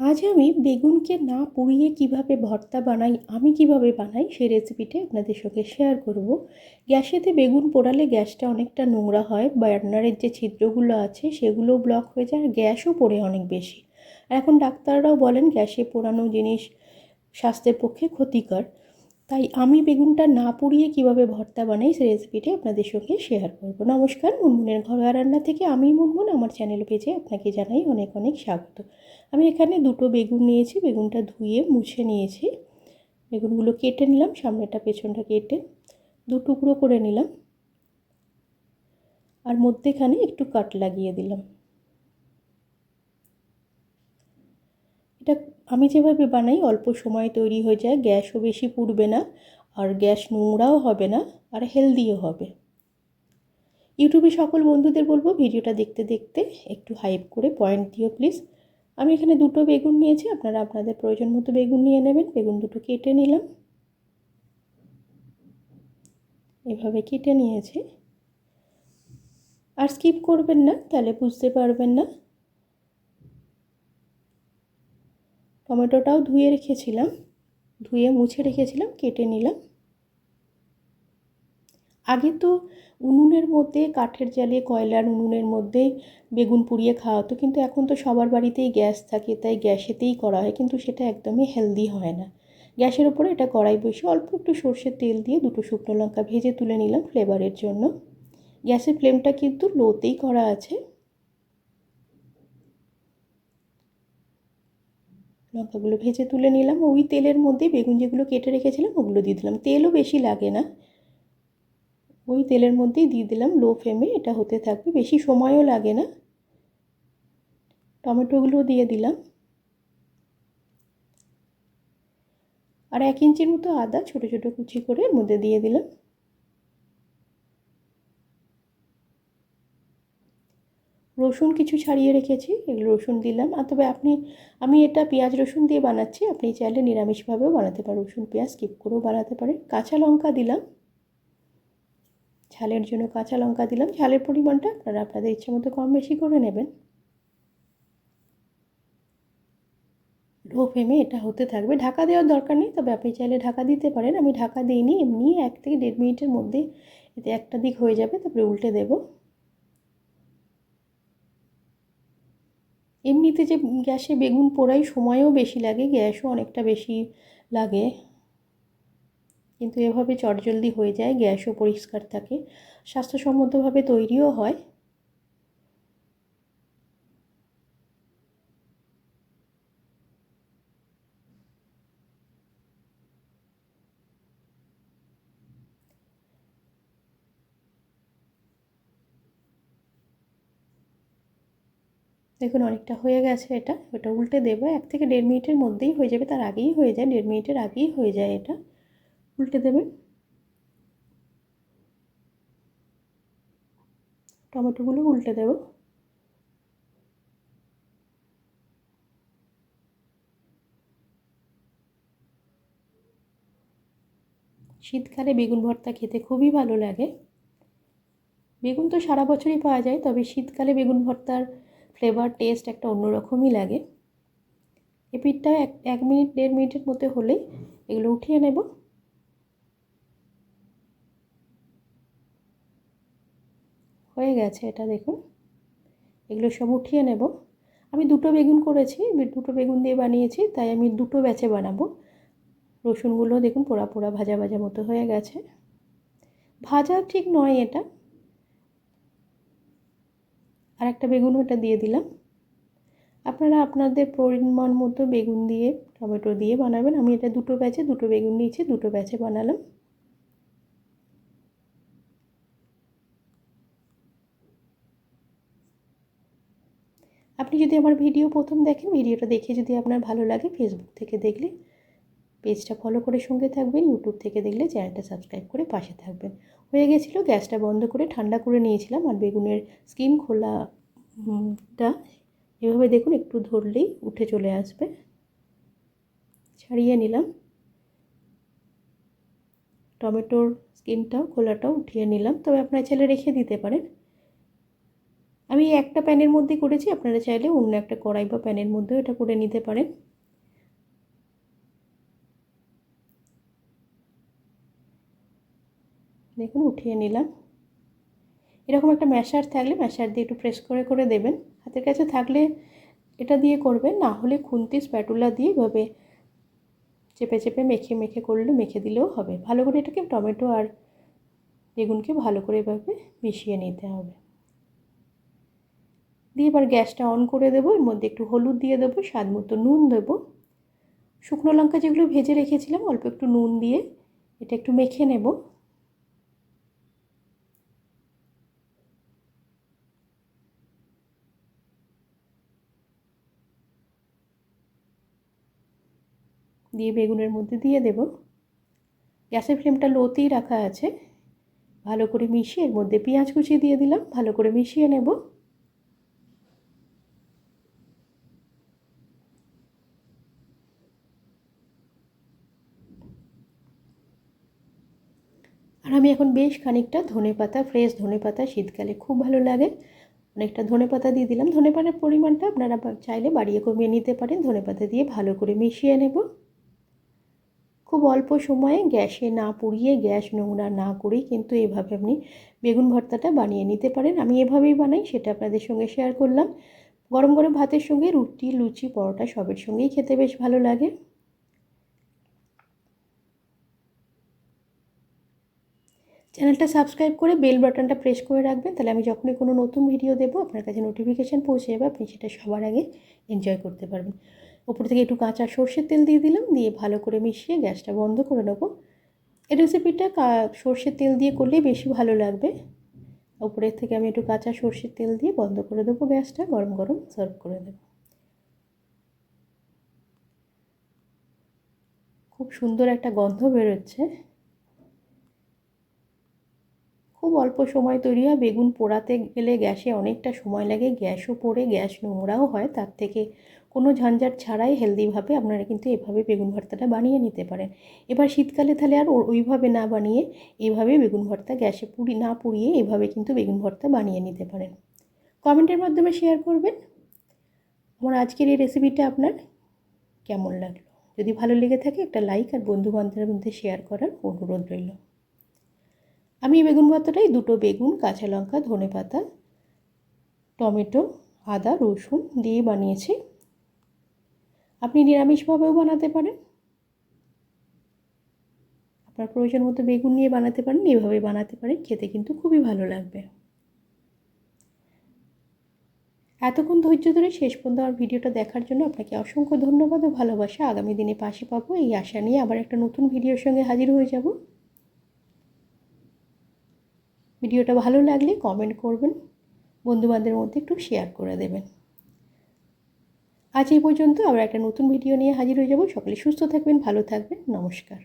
আজ আমি বেগুনকে না পুড়িয়ে কীভাবে ভর্তা বানাই, আমি কীভাবে বানাই সেই রেসিপিটা আপনাদের সঙ্গে শেয়ার করব। গ্যাসেতে বেগুন পোড়ালে গ্যাসটা অনেকটা নোংরা হয়, বার্নারের যে ছিদ্রগুলো আছে সেগুলো ব্লক হয়ে যায় আর গ্যাসও পড়ে অনেক বেশি। এখন ডাক্তাররাও বলেন গ্যাসে পোড়ানো জিনিস স্বাস্থ্যের পক্ষে ক্ষতিকর। তাই আমি বেগুনটা না পুড়িয়ে কীভাবে ভর্তা বানাই সেই রেসিপিটি আপনাদের সঙ্গে শেয়ার করব। নমস্কার, মুনমুনের ঘরোয়া রান্না থেকে আমি মুনমুন, আমার চ্যানেল পেজে আপনাকে জানাই অনেক অনেক স্বাগত। আমি এখানে দুটো বেগুন নিয়েছি, বেগুনটা ধুয়ে মুছে নিয়েছি। বেগুনগুলো কেটে নিলাম, সামনেটা পেছনটা কেটে দু টুকরো করে নিলাম। আর মধ্যেখানে একটু কাট লাগিয়ে দিলাম। এটা আমি যেভাবে বানাই, অল্প সময় তৈরি হয়ে যায়, গ্যাসও বেশি পুড়বে না, আর গ্যাস নোংরাও হবে না, আর হেলদিও হবে। ইউটিউবে সকল বন্ধুদের বলব, ভিডিওটা দেখতে দেখতে একটু হাইপ করে পয়েন্ট দিও প্লিজ আমি এখানে দুটো বেগুন নিয়েছি, আপনারা আপনাদের প্রয়োজন মতো বেগুন নিয়ে নেবেন। বেগুন দুটো কেটে নিলাম। এভাবে কেটে নিয়েছি। আর স্কিপ করবেন না, তাহলে বুঝতে পারবেন না। টমেটোটাও ধুয়ে রেখেছিলাম, ধুয়ে মুছে রেখেছিলাম, কেটে নিলাম। আগে তো উনুনের মধ্যে, কাঠের জালে, কয়লার উনুনের মধ্যে বেগুন পুড়িয়ে খাওয়া হতো, কিন্তু এখন তো সবার বাড়িতেই গ্যাস থাকে, তাই গ্যাসেতেই করা হয়, কিন্তু সেটা একদমই হেলদি হয় না। গ্যাসের ওপরে এটা কড়াই বসে অল্প একটু সর্ষের তেল দিয়ে দুটো শুকনো লঙ্কা ভেজে তুলে নিলাম ফ্লেভারের জন্য। গ্যাসের ফ্লেমটা কিন্তু লোতেই করা আছে। লঙ্কাগুলো ভেজে তুলে নিলাম। ওই তেলের মধ্যে বেগুন যেগুলো কেটে রেখেছিলাম, ওগুলো দিয়ে দিলাম। তেলও বেশি লাগে না। ওই তেলের মধ্যেই দিয়ে দিলাম লো ফ্লেমে এটা হতে থাকবে। বেশি সময়ও লাগে না। টমেটোগুলো দিয়ে দিলাম। আর এক ইঞ্চির মতো আদা ছোটো ছোটো কুচি করে এর মধ্যে দিয়ে দিলাম। রসুন কিছু ছাড়িয়ে রেখেছি রসুন দিলাম। আর তবে আপনি, আমি এটা পেঁয়াজ রসুন দিয়ে বানাচ্ছি, আপনি চাইলে নিরামিষভাবেও বানাতে পারেন। রসুন, পেঁয়াজ স্কিপ করেও বানাতে পারেন। কাঁচা লঙ্কা দিলাম। ঝালের জন্য কাঁচা লঙ্কা দিলাম। ঝালের পরিমাণটা আপনারা আপনাদের ইচ্ছে মতো কম বেশি করে নেবেন। লো ফ্লেমে এটা হতে থাকবে। ঢাকা দেওয়ার দরকার নেই, তবে আপনি চাইলে ঢাকা দিতে পারেন। আমি ঢাকা দিইনি, এমনি এক থেকে দেড় মিনিটের মধ্যে এতে একটা দিক হয়ে যাবে, তারপরে উল্টে দেবো। এমনিতে যে গ্যাসে বেগুন পোড়াই সময়ও বেশি লাগে, গ্যাসও অনেকটা বেশি লাগে। কিন্তু এভাবে চটজলদি হয়ে যায়, গ্যাসও পরিষ্কার থাকে, স্বাস্থ্যসম্মতভাবে তৈরিও হয়। দেখুন, অনেকটা হয়ে গেছে এটা। ওটা উল্টে দেবো। এক থেকে দেড় মিনিটের মধ্যেই হয়ে যাবে। তার আগেই হয়ে যায়। দেড় মিনিটের আগেই হয়ে যায় এটা। উল্টে দেবেন টমেটোগুলো উল্টে দেব। শীতকালে বেগুন ভর্তা খেতে খুবই ভালো লাগে। বেগুন তো সারা বছরই পাওয়া যায়, তবে শীতকালে বেগুন ভর্তার ফ্লেভার টেস্ট একটা অন্যরকমই লাগে। এ পিঠটা এক এক মিনিট, দেড় মিনিটের মধ্যে হলেই এগুলো উঠিয়ে নেব। হয়ে গেছে এটা দেখুন। এগুলো সব উঠিয়ে নেব। আমি দুটো বেগুন করেছি দুটো বেগুন দিয়ে বানিয়েছি, তাই আমি দুটো ব্যাচে বানাবো। রসুনগুলো দেখুন পোড়া পোড়া, ভাজা ভাজা মতো হয়ে গেছে। ভাজা ঠিক নয় এটা। আর একটা বেগুন ওটা দিয়ে দিলাম। আপনারা আপনাদের পরিমাণ মতো বেগুন দিয়ে, টমেটো দিয়ে বানাবেন। আমি এটা দুটো ব্যাচে, দুটো বেগুন নিয়েছি, দুটো ব্যাচে বানালাম। আপনি যদি আমার ভিডিও প্রথম দেখেন, ভিডিওটা দেখে যদি আপনার ভালো লাগে ফেসবুক থেকে দেখলে পেজটা ফলো করে সঙ্গে থাকবেন ইউটিউব থেকে দেখলে চ্যানেলটা সাবস্ক্রাইব করে পাশে থাকবেন। হয়ে গেছিল, গ্যাসটা বন্ধ করে ঠান্ডা করে নিয়েছিলাম আর বেগুনের স্কিম খোলাটা এভাবে দেখুন, একটু ধরলেই উঠে চলে আসবে। ছাড়িয়ে নিলাম। টমেটোর স্কিনটাও খোলাটাও উঠিয়ে নিলাম। তবে আপনারা চাইলে রেখে দিতে পারেন। আমি একটা প্যানের মধ্যে করেছি, আপনারা চাইলে অন্য একটা কড়াই বা প্যানের মধ্যেও এটা করে নিতে পারেন। দেখুন, উঠিয়ে নিলাম। এরকম একটা ম্যাশার থাকলে ম্যাশার দিয়ে একটু প্রেস করে করে দেবেন। হাতের কাছে থাকলে এটা দিয়ে করবেন, না হলে খুন্তি, স্প্যাটুলা দিয়ে এভাবে চেপে চেপে মেখে মেখে করলে মেখে দিলেও হবে। ভালো করে এটাকে টমেটো আর বেগুনকে ভালো করে এভাবে মিশিয়ে নিতে হবে। দিয়ে এবার গ্যাসটা অন করে দেবো। এর মধ্যে একটু হলুদ দিয়ে দেবো, স্বাদ মতো নুন দেবো। শুকনো লঙ্কা যেগুলো ভেজে রেখেছিলাম, অল্প একটু নুন দিয়ে এটা একটু মেখে নেব। দিয়ে বেগুনের মধ্যে দিয়ে দেব। গ্যাসের ফ্লেমটা লোতেই রাখা আছে। ভালো করে মিশিয়ে এর মধ্যে পেঁয়াজ কুচি দিয়ে দিলাম, ভালো করে মিশিয়ে নেব। আর আমি এখন বেশ খানিকটা ধনে পাতা, ফ্রেশ ধনে পাতা শীতকালে খুব ভালো লাগে। অনেকটা ধনে পাতা দিয়ে দিলাম। ধনে পাতার পরিমাণটা আপনারা চাইলে বাড়িয়ে কমিয়ে নিতে পারেন। ধনে পাতা দিয়ে ভালো করে মিশিয়ে নেব। খুব অল্প সময়ে গ্যাসে না পুড়িয়ে গ্যাস নোংরা না করেই কিন্তু এভাবে আপনি বেগুন ভর্তাটা বানিয়ে নিতে পারেন। আমি এভাবেই বানাই, সেটা আপনাদের সঙ্গে শেয়ার করলাম। গরম গরম ভাতের সঙ্গে রুটি, লুচি, পরোটা সবের সঙ্গেই খেতে বেশ ভালো লাগে। চ্যানেলটা সাবস্ক্রাইব করে বেল বাটনটা প্রেস করে রাখবেন, তাহলে আমি যখনই কোনো নতুন ভিডিও দেবো, আপনার কাছে নোটিফিকেশান পৌঁছে যাবে, আপনি সেটা সবার আগে এনজয় করতে পারবেন। ওপর থেকে একটু কাঁচা সর্ষের তেল দিয়ে দিলাম, দিয়ে ভালো করে মিশিয়ে গ্যাসটা বন্ধ করে নেব। এই রেসিপিটা সর্ষের তেল দিয়ে করলেই বেশি ভালো লাগবে। উপরের থেকে আমি একটু কাঁচা সর্ষের তেল দিয়ে বন্ধ করে দেবো গ্যাসটা, গরম গরম সার্ভ করে দেবো খুব সুন্দর একটা গন্ধ বেরোচ্ছে। খুব অল্প সময় তৈরি হয়, বেগুন পোড়াতে গেলে গ্যাসে অনেকটা সময় লাগে, গ্যাসও পড়ে, গ্যাস নোংরাও হয়, তার থেকে কোনো ঝঞ্ঝাট ছাড়াই হেলদিভাবে আপনারা কিন্তু এভাবে বেগুন ভর্তাটা বানিয়ে নিতে পারেন। এবার শীতকালে তাহলে আর ওইভাবে না বানিয়ে এইভাবে বেগুন ভর্তা গ্যাসে পুড়ি না পুড়িয়ে এভাবে কিন্তু বেগুন ভর্তা বানিয়ে নিতে পারেন। কমেন্টের মাধ্যমে শেয়ার করবেন। আমার আজকের এই রেসিপিটা আপনার কেমন লাগল? যদি ভালো লেগে থাকে একটা লাইক আর বন্ধু বান্ধবের মধ্যে শেয়ার করার অনুরোধ রইল। আমি এই বেগুন ভর্তাটাই দুটো বেগুন, কাঁচা লঙ্কা ধনে পাতা টমেটো, আদা, রসুন দিয়ে বানিয়েছি। আপনি নিরামিষভাবেও বানাতে পারেন। আপনার প্রয়োজন মতো বেগুন নিয়ে বানাতে পারেন, এভাবে বানাতে পারেন, খেতে কিন্তু খুবই ভালো লাগবে। এতক্ষণ ধৈর্য ধরে শেষ পর্যন্ত আমার ভিডিওটা দেখার জন্য আপনাকে অসংখ্য ধন্যবাদ ও ভালোবাসা। আগামী দিনে পাশে পাবো, এই আশা নিয়ে আবার একটা নতুন ভিডিওর সঙ্গে হাজির হয়ে যাব। ভিডিওটা ভালো লাগলে কমেন্ট করবেন, বন্ধুবান্ধবের মধ্যে একটু শেয়ার করে দেবেন। আজ এই পর্যন্ত আবার একটা নতুন ভিডিও নিয়ে হাজির হয়ে যাব। সকলে সুস্থ থাকবেন, ভালো থাকবেন। নমস্কার।